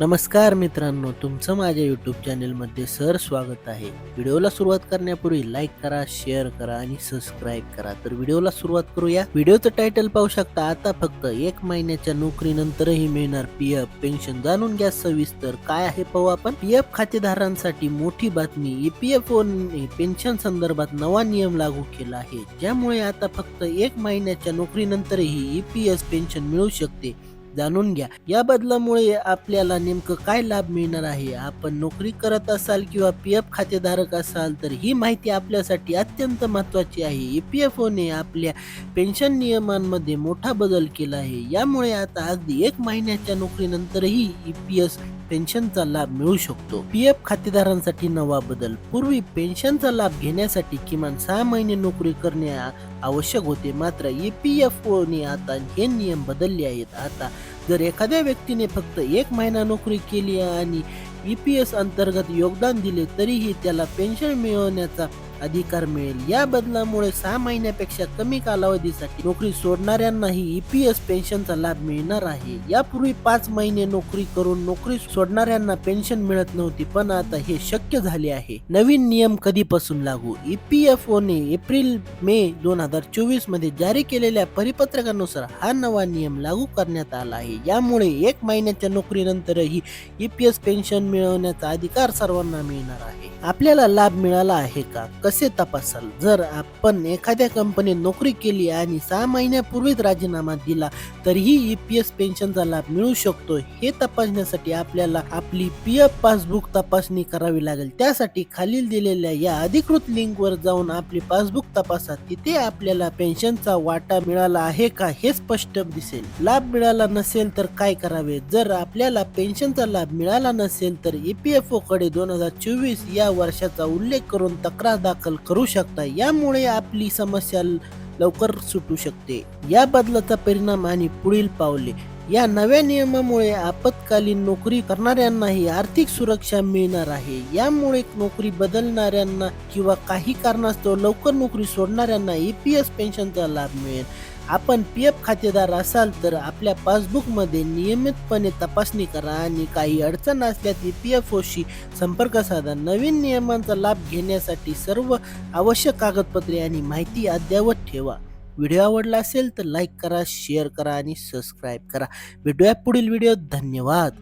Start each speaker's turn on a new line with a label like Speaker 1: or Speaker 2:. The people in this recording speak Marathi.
Speaker 1: नमस्कार मित्रांनो तुमचं माझ्या यूट्यूब चॅनेलमध्ये सर स्वागत आहे. व्हिडिओला सुरुवात करण्यापूर्वी लाईक करा शेअर करा आणि सबस्क्राईब करा. तर व्हिडिओला सुरुवात करूया. व्हिडिओचं टायटल पाहू शकता आता फक्त एक महिन्याच्या नोकरीनंतरही मिळणार पी एफ पेन्शन जाणून घ्या सविस्तर काय आहे पाहू आपण. पी एफ खातेदारांसाठी मोठी बातमी E ईपीएफ पेन्शन संदर्भात नवा नियम लागू केला आहे. ज्यामुळे आता फक्त एक महिन्याच्या नोकरीनंतरही ईपीएस पेन्शन मिळू शकते. जाणून घ्या. या बदलामुळे आपल्याला नेमकं काय लाभ मिळणार आहे? आपण नोकरी करत असाल किंवा पी एफ खातेधारक असाल तर ही माहिती आपल्यासाठी अत्यंत महत्वाची आहे. ई पी एफ ओने आपल्या पेन्शन नियमांमध्ये मोठा बदल केला आहे. यामुळे आता अगदी एक महिन्याच्या नोकरीनंतरही ई पी एस पेन्शनचा लाभ मिळू शकतो. पी एफ खातेदारांसाठी नवा बदल. पूर्वी पेन्शनचा लाभ घेण्यासाठी किमान सहा महिने नोकरी करणे आवश्यक होते. मात्र ई पी एफ ओने आता हे नियम बदलले आहेत. आता जर एखाद्या व्यक्तीने फक्त एक महिना नोकरी केली आणि ई पी एस अंतर्गत योगदान दिले तरीही त्याला पेन्शन मिळवण्याचा अधिकार मिळेल. या बदलामुळे सहा महिन्यापेक्षा कमी कालावधीसाठी नोकरी सोडणाऱ्यांनाही ई पी एस पेन्शनचा लाभ मिळणार आहे. यापूर्वी पाच महिने नोकरी करून नोकरी सोडणाऱ्यांना पेन्शन मिळत नव्हती पण आता हे शक्य झाले आहे. नवीन नियम कधीपासून लागू? E P F one April मे दोन हजार चोवीसमध्ये जारी केलेल्या परिपत्रकानुसार हा नवा नियम लागू करण्यात आला आहे. यामुळे एक महिन्याच्या नोकरीनंतरही ई पी एस पेन्शन मिळवण्याचा अधिकार सर्वांना मिळणार आहे. आपल्याला लाभ मिळाला आहे का? कसे तपासाल? जर आपण एखाद्या कंपनीत नोकरी केली आणि सहा महिन्यापूर्वीच राजीनामा दिला तरीही ई पी एस पेन्शनचा लाभ मिळू शकतो. हे तपासण्यासाठी आपल्याला आपली पी एफ पासबुक तपासणी करावी लागेल. त्यासाठी खालील दिलेल्या या अधिकृत लिंकवर जाऊन आपली पासबुक तपासा. तिथे आपल्याला पेन्शनचा वाटा मिळाला आहे का हे स्पष्ट दिसेल. लाभ मिळाला नसेल तर काय करावे? जर आपल्याला पेन्शनचा लाभ मिळाला नसेल तर ई पी एफ ओ कडे दोन हजार चोवीस या वर्षाचा उल्लेख करून तक्रार दाखल करू शकता. यामुळे आपली समस्या लवकर सुटू शकते. या बदलाचा परिणाम आणि पुढील पावले. या नव्या नियमामुळे आपत्कालीन नोकरी करणाऱ्यांनाही आर्थिक सुरक्षा मिळणार आहे. यामुळे नोकरी बदलणाऱ्यांना किंवा काही कारणास्तव लवकर नोकरी सोडणाऱ्यांना ई पी एस पेन्शनचा लाभ मिळेल. आपण पी एफ खातेदार असाल तर आपल्या पासबुकमध्ये नियमितपणे तपासणी करा आणि काही अडचण असल्यास ई पी एफ ओशी संपर्क साधा. नवीन नियमांचा लाभ घेण्यासाठी सर्व आवश्यक कागदपत्रे आणि माहिती अद्ययावत ठेवा. व्हिडिओ आवडला असेल तर लाईक करा शेअर करा आणि सबस्क्राईब करा. भेटूया पुढील व्हिडिओ धन्यवाद.